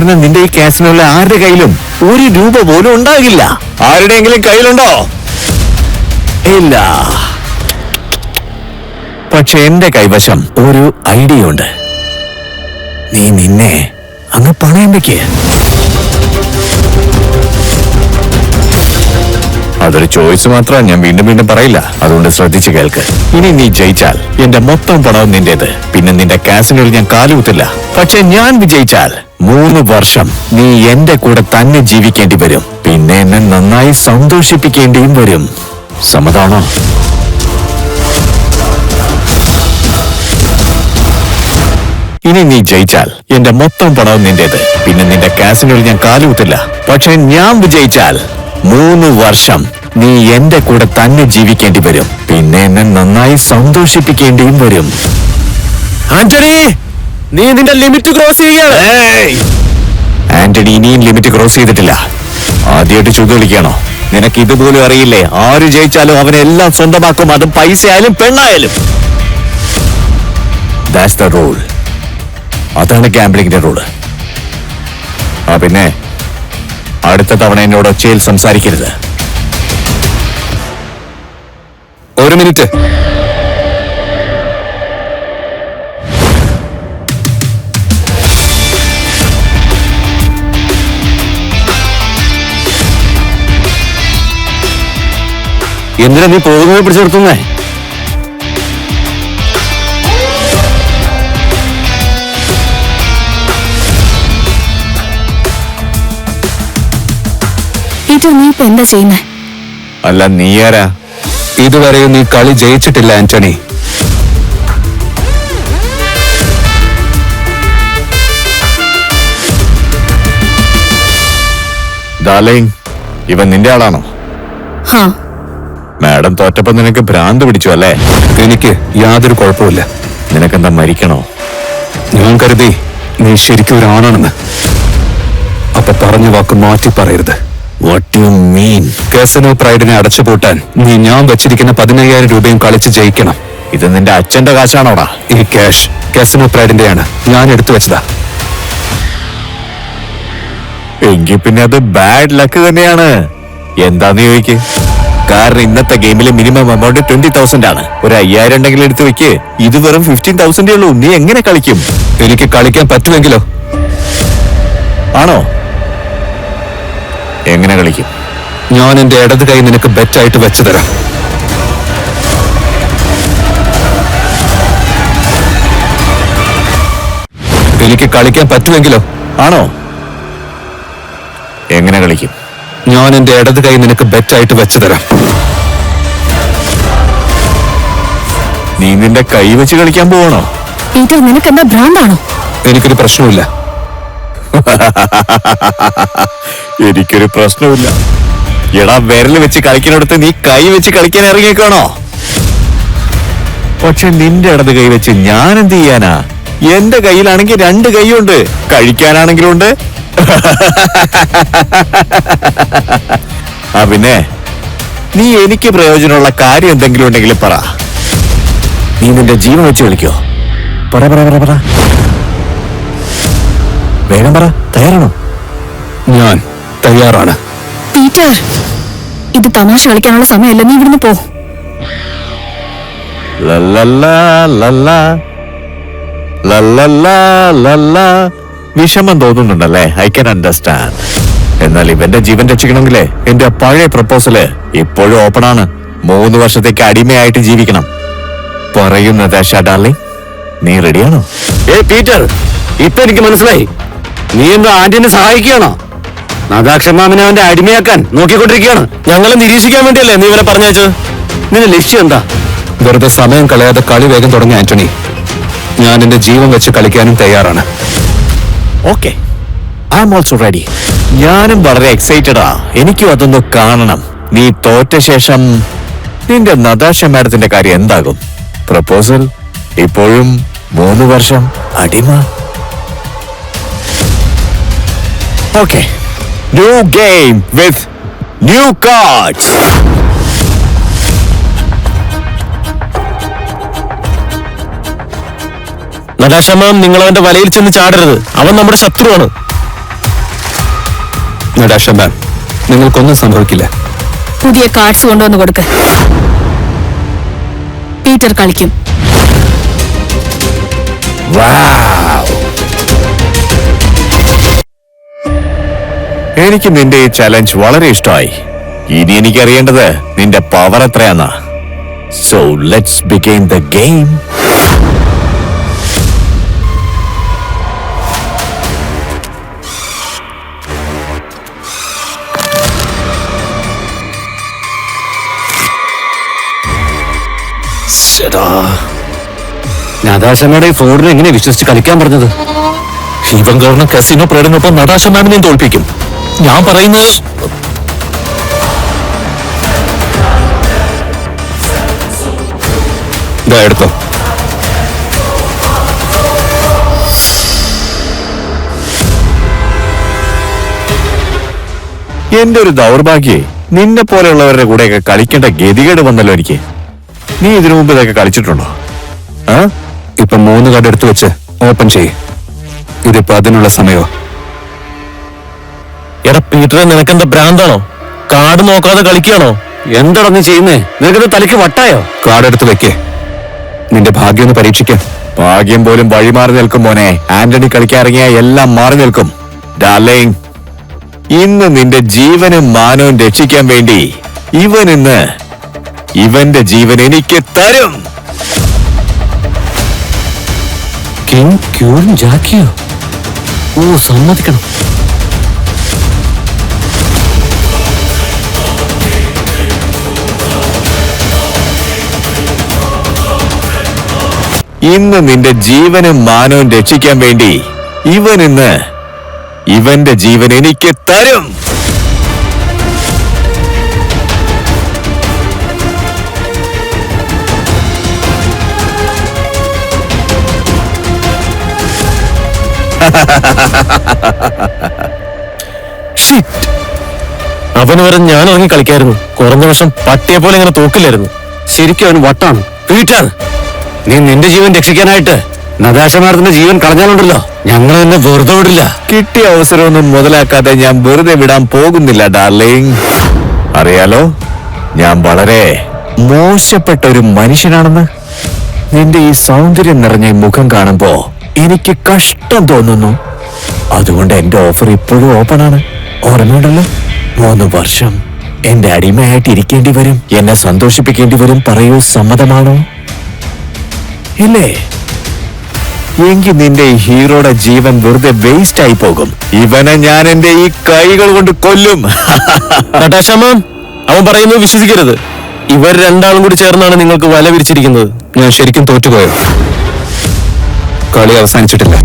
കാരണം നിന്റെ ഈ കാസിനുള്ള ആരുടെ കയ്യിലും ഒരു രൂപ പോലും ഉണ്ടാകില്ല. ആരുടെയെങ്കിലും കയ്യിലുണ്ടോ? ഇല്ല. പക്ഷെ എന്റെ കൈവശം ഒരു ഐഡിയ ഉണ്ട്. നീ നിന്നെ അങ്ങ് പണയം വെക്ക് അതൊരു ചോയ്സ് മാത്രമാണ്. ഞാൻ വീണ്ടും വീണ്ടും പറയില്ല. അതുകൊണ്ട് ശ്രദ്ധിച്ചു കേൾക്ക്. ഇനി നീ ജയിച്ചാൽ എന്റെ മൊത്തം പണവും നിന്റേത്. പിന്നെ നിന്റെ കാസിനുള്ളിൽ ഞാൻ കാലുകുത്തില്ല. പക്ഷെ ഞാൻ വിജയിച്ചാൽ മൂന്ന് വർഷം നീ എന്റെ കൂടെ തന്നെ ജീവിക്കേണ്ടി വരും. പിന്നെ എന്നെ നന്നായി സന്തോഷിപ്പിക്കേണ്ടിയും വരും. സമ്മതാണോ ഇനി നീ ജയിച്ചാൽ എന്റെ മൊത്തം പണവും നിന്റേത്. പിന്നെ നിന്റെ കാസിനോട് ഞാൻ കാലുകുത്തില്ല. പക്ഷെ ഞാൻ വിജയിച്ചാൽ മൂന്ന് വർഷം നീ എന്റെ കൂടെ തന്നെ ജീവിക്കേണ്ടി വരും. പിന്നെ എന്നെ നന്നായി സന്തോഷിപ്പിക്കേണ്ടിയും വരും. ആന്റണി! നീ നിന്റെ ലിമിറ്റ് ക്രോസ് ചെയ്യുകയാണ്. ആന്റണി ഇനിയും ലിമിറ്റ് ക്രോസ് ചെയ്തിട്ടില്ല. ആദ്യമായിട്ട് ചൂത് കളിക്കണോ നിനക്ക് ഇതുപോലും അറിയില്ലേ? ആര് ജയിച്ചാലും അവനെല്ലാം സ്വന്തമാക്കും. അത് പൈസ ആയാലും പെണ്ണായാലും. ദാറ്റ്സ് ദ റൂൾ അതാണ് ഗാംബ്ലിങ്ങിന്റെ റൂൾ ആ പിന്നെ അടുത്ത തവണ എന്നോട് ഒച്ചയിൽ സംസാരിക്കരുത്. ഒരു മിനിറ്റ് എന്തിനാ നീ പോകുന്നത് പിടിച്ചു നിർത്തുന്നേ പീറ്റർ നീ ഇപ്പൊ എന്താ ചെയ്യുന്നേ? അല്ല നീ ആരാ? ഇതുവരെയും നീ കളി ജയിച്ചിട്ടില്ല ആന്റണി. ഡാർലിംഗ് ഇവൻ നിന്റെ ആളാണോ? ഹാ. മാഡം തോറ്റപ്പം നിനക്ക് ഭ്രാന്ത് പിടിച്ചു അല്ലേ? എനിക്ക് യാതൊരു കുഴപ്പമില്ല നിനക്കെന്താ മരിക്കണോ? ഞാൻ കരുതി നീ ശരിക്കും ഒരാണാണെന്ന്. അപ്പൊ പറഞ്ഞ വാക്ക് മാറ്റി പറയരുത്. വാട്ട് യു മീൻ കേസനോ പ്രൈഡിനെ അടച്ചുപൂട്ടാൻ നീ ഞാൻ വെച്ചിരിക്കുന്ന പതിനയ്യായിരം രൂപയും കളിച്ച് ജയിക്കണം. ഇത് നിന്റെ അച്ഛന്റെ കാശാണോടാ? ഈ ക്യാഷ് കാസനോ പ്രൈഡിന്റെയാണ്. ഞാൻ എടുത്തു വെച്ചതാ. എങ്കിൽ പിന്നെ അത് ബാഡ് ലക്ക് തന്നെയാണ്. എന്താന്ന് ചോദിക്ക്? കാരണം ഇന്നത്തെ ഗെയിമിൽ മിനിമം എമൗണ്ട് ട്വന്റി തൗസൻഡ് ആണ്. ഒരു അയ്യായിരം ഉണ്ടെങ്കിൽ എടുത്തു വെക്ക്. ഇത് വെറും ഫിഫ്റ്റീൻ തൗസൻഡേ ഉള്ളൂ. നീ എങ്ങനെ കളിക്കും? എനിക്ക് കളിക്കാൻ പറ്റുമെങ്കിലോ? ആണോ? എങ്ങനെ കളിക്കും? ഞാൻ എന്റെ ഇടത് കൈ നിനക്ക് ബെറ്റായിട്ട് വെച്ചു തരാം. എനിക്ക് കളിക്കാൻ പറ്റുമെങ്കിലോ? ആണോ? എങ്ങനെ കളിക്കും? ഞാൻ എന്റെ ഇടത് കൈ നിനക്ക് ബെറ്റായിട്ട് വെച്ചു തരാം. നീ നിന്റെ കൈ വെച്ച് കളിക്കാൻ പോവണോ? പീറ്റർ നിനക്ക് എന്താ ഭ്രാന്താണോ? എനിക്കൊരു പ്രശ്നമില്ല എനിക്കൊരു പ്രശ്നമില്ല എടാ വിരൽ വെച്ച് കളിക്കുന്നിടത്ത് നീ കൈ വെച്ച് കളിക്കാൻ ഇറങ്ങിയേക്കാണോ പക്ഷെ നിന്റെ ഇടത് കൈ വെച്ച് ഞാൻ എന്ത് ചെയ്യാനാ? എന്റെ കയ്യിലാണെങ്കിൽ രണ്ട് കൈയുണ്ട്. കഴിക്കാനാണെങ്കിലും ഉണ്ട്. ആ പിന്നെ. നീ എനിക്ക് പ്രയോജനമുള്ള കാര്യം എന്തെങ്കിലും ഉണ്ടെങ്കിൽ പറ. നീ നിന്റെ ജീവൻ വെച്ച് കളിക്കോ പറ പറ പറ പറ. വേഗം പറ തയ്യാറാണോ? ഞാൻ തയ്യാറാണ്. പീറ്റർ ഇത് തമാശ കളിക്കാനുള്ള സമയമല്ല. നീ ഇവിടുന്ന് പോ. ലല്ലല്ലാ, ലല്ലാ. ലല്ലല്ലാ, ലല്ലാ. വിഷമം തോന്നുന്നുണ്ടല്ലേ? ഐ ക്യാൻ അണ്ടർസ്റ്റാൻഡ് എന്നാൽ ഇവന്റെ ജീവൻ രക്ഷിക്കണമെങ്കിലേ എന്റെ പഴയ പ്രപ്പോസൽ ഇപ്പോഴും ഓപ്പൺ ആണ്. മൂന്ന് വർഷത്തേക്ക് അടിമയായിട്ട് ജീവിക്കണം. പറയുന്നത് ഡാർലിംഗ് നീ റെഡിയാണോ ഏ പീറ്റർ ഇപ്പൊ എനിക്ക് മനസ്സിലായി. നീ എന്താ ആന്റിനെ സഹായിക്കുകയാണോ? നദാക്ഷമാമിനെ അവന്റെ അടിമയാക്കാൻ നോക്കിക്കൊണ്ടിരിക്കുകയാണ്. ഞങ്ങളെ നിരീക്ഷിക്കാൻ വേണ്ടിയല്ലേ നീ ഇവരെ പറഞ്ഞത് നിന്റെ ലക്ഷ്യം എന്താ? വെറുതെ സമയം കളയാതെ കളി വേഗം തുടങ്ങി ആന്റണി. ഞാൻ എന്റെ ജീവൻ വെച്ച് കളിക്കാനും തയ്യാറാണ്. Okay I am also ready ഞാനും വളരെ എക്സൈറ്റഡാ എനിക്കും അതൊന്ന് കാണണം. നീ തോറ്റ ശേഷം നിന്റെ നദാശ മാഡത്തിന്റെ കാര്യം എന്താകും? പ്രപ്പോസൽ ഇപ്പോഴും മൂന്ന് വർഷം അടിമ? Okay new game with new cards നദാക്ഷമാം നിങ്ങൾ അവന്റെ വലയിൽ ചെന്ന് ചാടരുത്. അവൻ നമ്മുടെ ശത്രുവാണ്. നടാശമാം നിങ്ങൾക്കൊന്നും സംഭവിക്കില്ല. പുതിയ കാർഡ്സ് കൊണ്ടുവന്ന് കൊടുക്ക്. പീറ്റർ കളിക്കും. എനിക്ക് നിന്റെ ഈ ചലഞ്ച് വളരെ ഇഷ്ടമായി. ഇനി എനിക്കറിയേണ്ടത് നിന്റെ power എത്രയാന്നാ. So let's begin the game നദാശമ്മയുടെ ഈ എങ്ങനെ വിശ്വസിച്ച് കളിക്കാൻ പറഞ്ഞത്? ഇവൻ കാരണം കസിനോ പ്രേഡിനൊപ്പം നടാശ മാമിനെയും തോൽപ്പിക്കും ഞാൻ പറയുന്നത് എടുത്തോ. എന്റെ ഒരു ദൗർഭാഗ്യേ നിന്നെ പോലെയുള്ളവരുടെ കൂടെയൊക്കെ കളിക്കേണ്ട ഗതികേട് വന്നല്ലോ എനിക്ക്. നീ ഇതിനു മുമ്പ് ഇതൊക്കെ കളിച്ചിട്ടുണ്ടോ? ആ? ഇപ്പൊ മൂന്ന് കാർഡ് എടുത്തു വെച്ച് ഓപ്പൺ ചെയ് ഇതിപ്പോ അതിനുള്ള സമയോ? എടാ പീറ്ററെ നിനക്കെന്താ ഭ്രാന്താണോ? കാർഡ് നോക്കാതെ കളിക്കുകയാണോ? എന്താടാ നീ ചെയ്യുന്നേ? നിനക്കത് തലയ്ക്ക് വട്ടായോ? കാർഡ് എടുത്ത് വെക്കേ. നിന്റെ ഭാഗ്യം ഒന്ന് പരീക്ഷിക്കാം. ഭാഗ്യം പോലും വഴിമാറി നിൽക്കും മോനെ. ആന്റണി കളിക്കാറിങ്ങിയ എല്ലാം മാറി നിൽക്കും. ഡാർലിംഗ് ഇന്ന് നിന്റെ ജീവനും മാനവും രക്ഷിക്കാൻ വേണ്ടി ഇവൻ ഇന്ന് ഇവന്റെ ജീവൻ എനിക്ക് തരും. King queen ജാക്കിയോ? ഓ സമ്മതിക്കണം. ഇന്ന് നിന്റെ ജീവനും മാനവും രക്ഷിക്കാൻ വേണ്ടി ഇവൻ ഇന്ന് ഇവന്റെ ജീവൻ എനിക്ക് തരും. അവന് വരെ ഞാൻ ഇറങ്ങി കളിക്കായിരുന്നു. കുറഞ്ഞ വർഷം പട്ടിയെ പോലെ ഇങ്ങനെ തോക്കില്ലായിരുന്നു. ശരിക്കും അവൻ വട്ടാണ്. പീറ്റർ നീ നിന്റെ ജീവൻ രക്ഷിക്കാനായിട്ട് നദാശ ജീവൻ കളഞ്ഞാലുണ്ടല്ലോ. ഞങ്ങൾ എന്നെ വെറുതെ വിടില്ല. കിട്ടിയ അവസരമൊന്നും മുതലാക്കാതെ ഞാൻ വെറുതെ വിടാൻ പോകുന്നില്ല ഡാർലിംഗ് അറിയാലോ ഞാൻ വളരെ മോശപ്പെട്ട ഒരു മനുഷ്യനാണെന്ന്. നിന്റെ ഈ സൗന്ദര്യം നിറഞ്ഞ മുഖം കാണുമ്പോ എനിക്ക് കഷ്ടം തോന്നുന്നു. അതുകൊണ്ട് എന്റെ ഓഫർ ഇപ്പോഴും ഓപ്പൺ ആണ്. ഓർമ്മയുണ്ടല്ലോ? മൂന്ന് വർഷം എന്റെ അടിമയായിട്ട് ഇരിക്കേണ്ടി വരും. എന്നെ സന്തോഷിപ്പിക്കേണ്ടി വരും. പറയൂ സമ്മതമാണോ? ഇല്ലേ? എങ്കിൽ നിന്റെ ഈ ഹീറോയുടെ ജീവൻ വെറുതെ വേസ്റ്റ് ആയി പോകും. ഇവനെ ഞാൻ എന്റെ ഈ കൈകൾ കൊണ്ട് കൊല്ലും. നട്ടാശമ്മ അവൻ പറയുന്നത് വിശ്വസിക്കരുത്. ഇവർ രണ്ടാളും കൂടി ചേർന്നാണ് നിങ്ങൾക്ക് വല വിരിച്ചിരിക്കുന്നത്. ഞാൻ ശരിക്കും തോറ്റുപോയോ? കളി അവസാനിച്ചിട്ടില്ല.